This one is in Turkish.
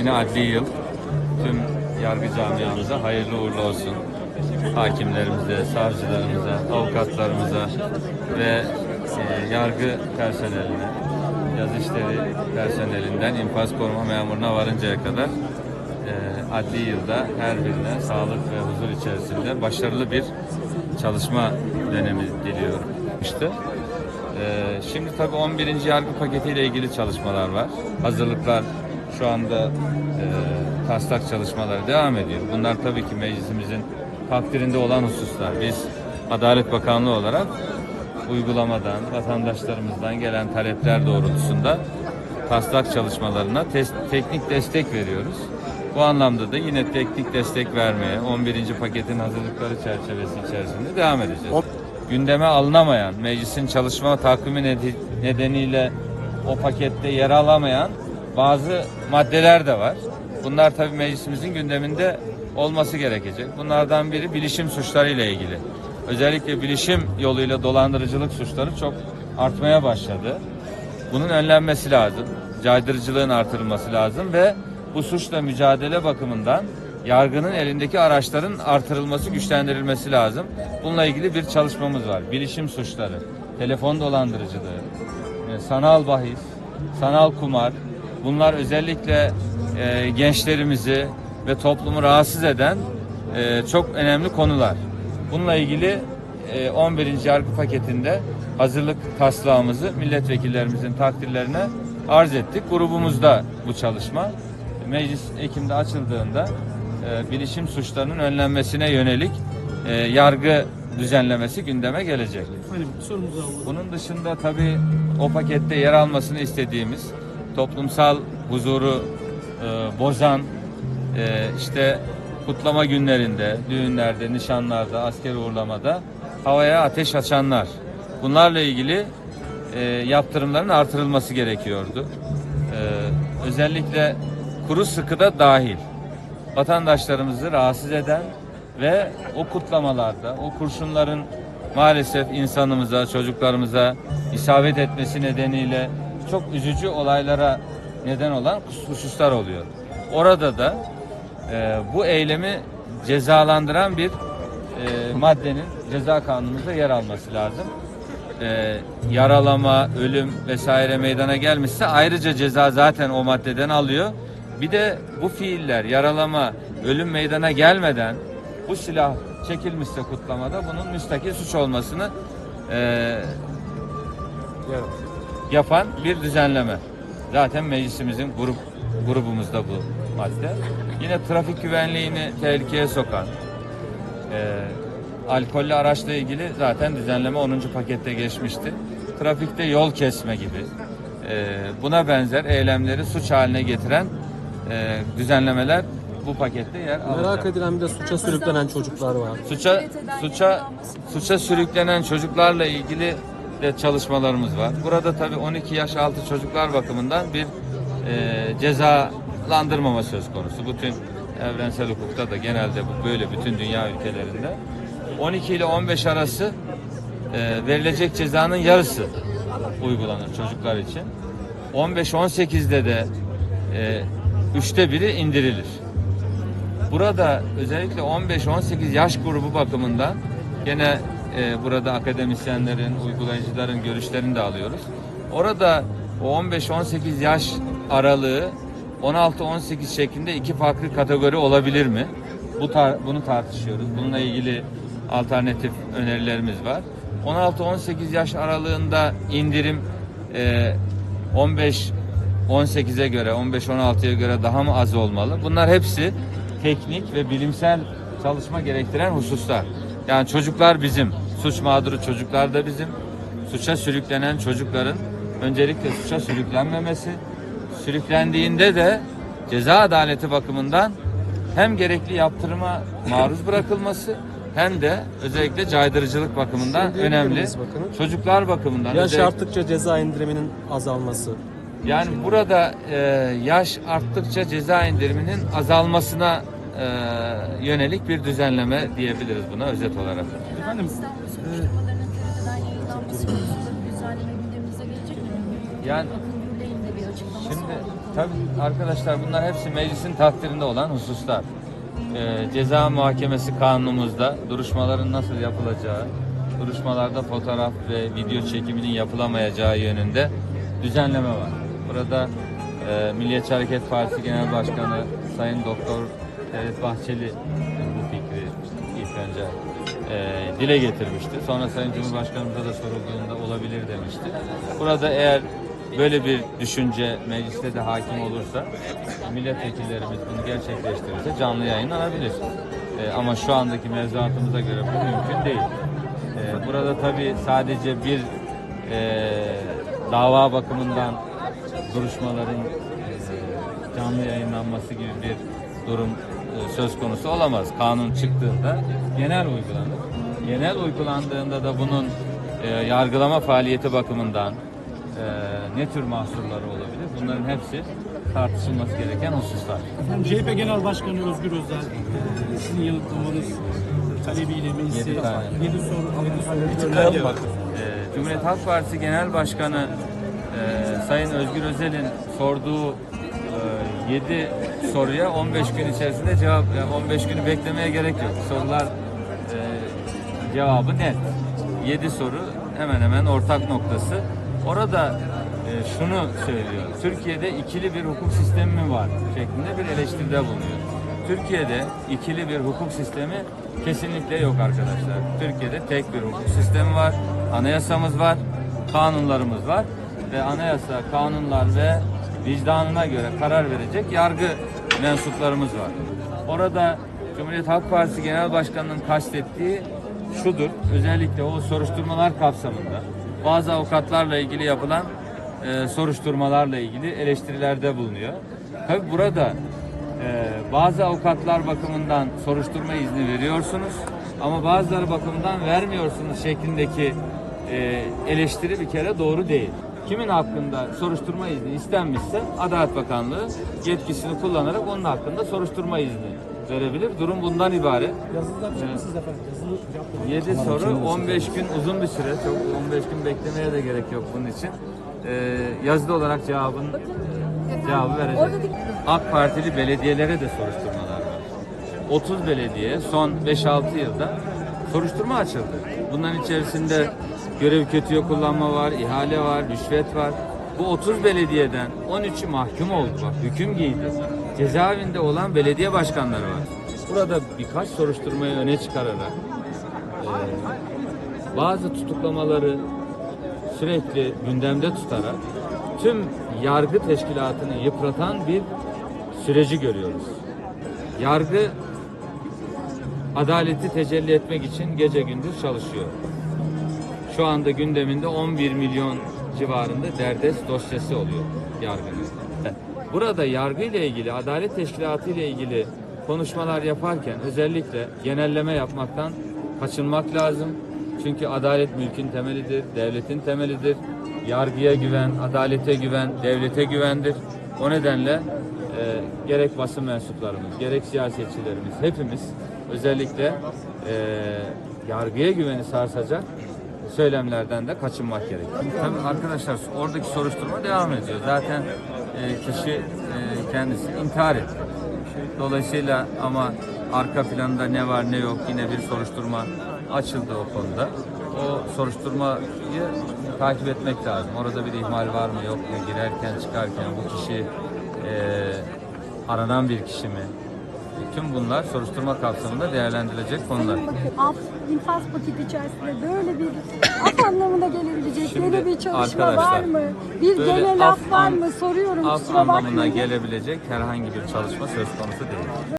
Yeni adli yıl tüm yargı camiamıza hayırlı uğurlu olsun. Hakimlerimize, savcılarımıza, avukatlarımıza ve e, yargı personeline, yaz işleri personelinden infaz koruma memuruna varıncaya kadar e, adli yılda her birine sağlık ve huzur içerisinde başarılı bir çalışma dönemi diliyorum. İşte ee, şimdi tabii 11. yargı paketiyle ilgili çalışmalar var. Hazırlıklar şu anda e, taslak çalışmaları devam ediyor. Bunlar tabii ki meclisimizin takdirinde olan hususlar. Biz Adalet Bakanlığı olarak uygulamadan, vatandaşlarımızdan gelen talepler doğrultusunda taslak çalışmalarına tes- teknik destek veriyoruz. Bu anlamda da yine teknik destek vermeye 11. paketin hazırlıkları çerçevesi içerisinde devam edeceğiz. Gündeme alınamayan, meclisin çalışma takvimi nedeniyle o pakette yer alamayan bazı maddeler de var. Bunlar tabii meclisimizin gündeminde olması gerekecek. Bunlardan biri bilişim suçları ile ilgili. Özellikle bilişim yoluyla dolandırıcılık suçları çok artmaya başladı. Bunun önlenmesi lazım. Caydırıcılığın artırılması lazım ve bu suçla mücadele bakımından yargının elindeki araçların artırılması, güçlendirilmesi lazım. Bununla ilgili bir çalışmamız var. Bilişim suçları, telefon dolandırıcılığı, e, sanal bahis, sanal kumar. Bunlar özellikle e, gençlerimizi ve toplumu rahatsız eden e, çok önemli konular. Bununla ilgili e, 11. yargı paketinde hazırlık taslağımızı milletvekillerimizin takdirlerine arz ettik. Grubumuzda bu çalışma. Meclis Ekim'de açıldığında e, bilişim suçlarının önlenmesine yönelik e, yargı düzenlemesi gündeme gelecek. Bunun dışında tabii o pakette yer almasını istediğimiz toplumsal huzuru e, bozan e, işte kutlama günlerinde, düğünlerde, nişanlarda, asker uğurlamada havaya ateş açanlar. Bunlarla ilgili e, yaptırımların artırılması gerekiyordu. E, özellikle kuru sıkıda dahil vatandaşlarımızı rahatsız eden ve o kutlamalarda o kurşunların maalesef insanımıza, çocuklarımıza isabet etmesi nedeniyle çok üzücü olaylara neden olan hususlar oluyor. Orada da e, bu eylemi cezalandıran bir e, maddenin ceza kanunumuzda yer alması lazım. E, yaralama, ölüm vesaire meydana gelmişse ayrıca ceza zaten o maddeden alıyor. Bir de bu fiiller yaralama, ölüm meydana gelmeden bu silah çekilmişse kutlamada bunun müstakil suç olmasını e, yapan bir düzenleme. Zaten meclisimizin grup grubumuzda bu madde. Yine trafik güvenliğini tehlikeye sokan, e, alkollü araçla ilgili zaten düzenleme 10. pakette geçmişti. Trafikte yol kesme gibi e, buna benzer eylemleri suç haline getiren e, düzenlemeler bu pakette yer alacak. Merak edilen bir de suça sürüklenen çocuklar var. Suça suça suça sürüklenen çocuklarla ilgili de çalışmalarımız var. Burada tabii 12 yaş altı çocuklar bakımından bir e, cezalandırmama söz konusu. Bütün evrensel hukukta da genelde bu böyle bütün dünya ülkelerinde. 12 ile 15 arası e, verilecek cezanın yarısı uygulanır çocuklar için. 15-18'de de e, üçte biri indirilir. Burada özellikle 15-18 yaş grubu bakımından gene e, burada akademisyenlerin, uygulayıcıların görüşlerini de alıyoruz. Orada o 15-18 yaş aralığı 16-18 şeklinde iki farklı kategori olabilir mi? Bu tar- bunu tartışıyoruz. Bununla ilgili alternatif önerilerimiz var. 16-18 yaş aralığında indirim e, 15 18'e göre, 15-16'ya göre daha mı az olmalı? Bunlar hepsi teknik ve bilimsel çalışma gerektiren hususlar. Yani çocuklar bizim, suç mağduru çocuklar da bizim. Suça sürüklenen çocukların öncelikle suça sürüklenmemesi, sürüklendiğinde de ceza adaleti bakımından hem gerekli yaptırıma maruz bırakılması hem de özellikle caydırıcılık bakımından diyebilir önemli. Çocuklar bakımından Yaş özellikle- arttıkça ceza indiriminin azalması. yani burada e, yaş arttıkça ceza indiriminin azalmasına e, yönelik bir düzenleme diyebiliriz buna özet olarak. Efendim, suçlamalarının terörden yayınlanması konusunda bir düzenleme gündemimize gelecek mi? Yani Akın Gürley'in de bir açıklaması şimdi oldu tabii arkadaşlar bunlar hepsi meclisin takdirinde olan hususlar. Ee, ceza muhakemesi kanunumuzda duruşmaların nasıl yapılacağı, duruşmalarda fotoğraf ve video çekiminin yapılamayacağı yönünde düzenleme var. Burada e, Milliyetçi Hareket Partisi Genel Başkanı Sayın Doktor Devlet Bahçeli bu fikri ilk önce e, dile getirmişti. Sonra Sayın Cumhurbaşkanımıza da sorulduğunda olabilir demişti. Burada eğer böyle bir düşünce mecliste de hakim olursa milletvekillerimiz bunu gerçekleştirirse canlı yayınlanabilir. E, ama şu andaki mevzuatımıza göre bu mümkün değil. E, burada tabii sadece bir e, dava bakımından duruşmaların e, canlı yayınlanması gibi bir durum e, söz konusu olamaz. Kanun çıktığında genel uygulanır. Genel uygulandığında da bunun e, yargılama faaliyeti bakımından e, ne tür mahsurları olabilir? Bunların hepsi tartışılması gereken hususlar. Efendim, CHP Genel Başkanı Özgür Özel e, sizin yanıtlamanız talebiyle meclise Yedi tane. 7 soru, 7 soru. Ee, Cumhuriyet Halk Partisi Genel Başkanı e, Sayın Özgür Özel'in sorduğu 7 soruya 15 gün içerisinde cevap, yani 15 günü beklemeye gerek yok. Sorular e, cevabı net. 7 soru hemen hemen ortak noktası. Orada e, şunu söylüyor. Türkiye'de ikili bir hukuk sistemi mi var şeklinde bir eleştiride bulunuyor. Türkiye'de ikili bir hukuk sistemi kesinlikle yok arkadaşlar. Türkiye'de tek bir hukuk sistemi var. Anayasamız var, kanunlarımız var ve anayasa, kanunlar ve vicdanına göre karar verecek yargı mensuplarımız var. Orada Cumhuriyet Halk Partisi Genel Başkanı'nın kastettiği şudur. Özellikle o soruşturmalar kapsamında bazı avukatlarla ilgili yapılan e, soruşturmalarla ilgili eleştirilerde bulunuyor. Tabi burada ee, bazı avukatlar bakımından soruşturma izni veriyorsunuz ama bazıları bakımından vermiyorsunuz şeklindeki e, eleştiri bir kere doğru değil. Kimin hakkında soruşturma izni istenmişse Adalet Bakanlığı yetkisini kullanarak onun hakkında soruşturma izni verebilir. Durum bundan ibaret. Yazılı yapacak mısınız efendim? Yazılı cevap 7 soru 15 gün uzun bir süre. Çok 15 gün beklemeye de gerek yok bunun için. Ee, yazılı olarak cevabın cevabı vereceğiz. AK Partili belediyelere de soruşturmalar var. 30 belediye son 5-6 yılda soruşturma açıldı. Bunların içerisinde görev kötüye kullanma var, ihale var, rüşvet var. Bu 30 belediyeden 13'ü mahkum oldu. Bak hüküm giydi. Cezaevinde olan belediye başkanları var. Burada birkaç soruşturmayı öne çıkararak e, bazı tutuklamaları sürekli gündemde tutarak tüm yargı teşkilatını yıpratan bir süreci görüyoruz. Yargı adaleti tecelli etmek için gece gündüz çalışıyor. Şu anda gündeminde 11 milyon civarında derdest dosyası oluyor yargının. Burada yargı ile ilgili, adalet teşkilatı ile ilgili konuşmalar yaparken özellikle genelleme yapmaktan kaçınmak lazım. Çünkü adalet mülkün temelidir, devletin temelidir. Yargıya güven, adalete güven, devlete güvendir. O nedenle e, gerek basın mensuplarımız, gerek siyasetçilerimiz, hepimiz özellikle e, yargıya güveni sarsacak söylemlerden de kaçınmak gerekiyor. Tabii arkadaşlar oradaki soruşturma devam ediyor. Zaten kişi e, kendisi intihar etti. Dolayısıyla ama arka planda ne var ne yok yine bir soruşturma açıldı o konuda. O soruşturmayı takip etmek lazım. Orada bir ihmal var mı yok mu? Girerken çıkarken bu kişi e, aranan bir kişi mi? Tüm bunlar soruşturma kapsamında değerlendirilecek konular. af, infaz paketi içerisinde böyle bir af anlamına gelebilecek Şimdi böyle bir çalışma arkadaşlar, var mı? Bir böyle genel laf af var an- mı? Soruyorum Af kusura anlamına bakmayın. gelebilecek herhangi bir çalışma söz konusu değil.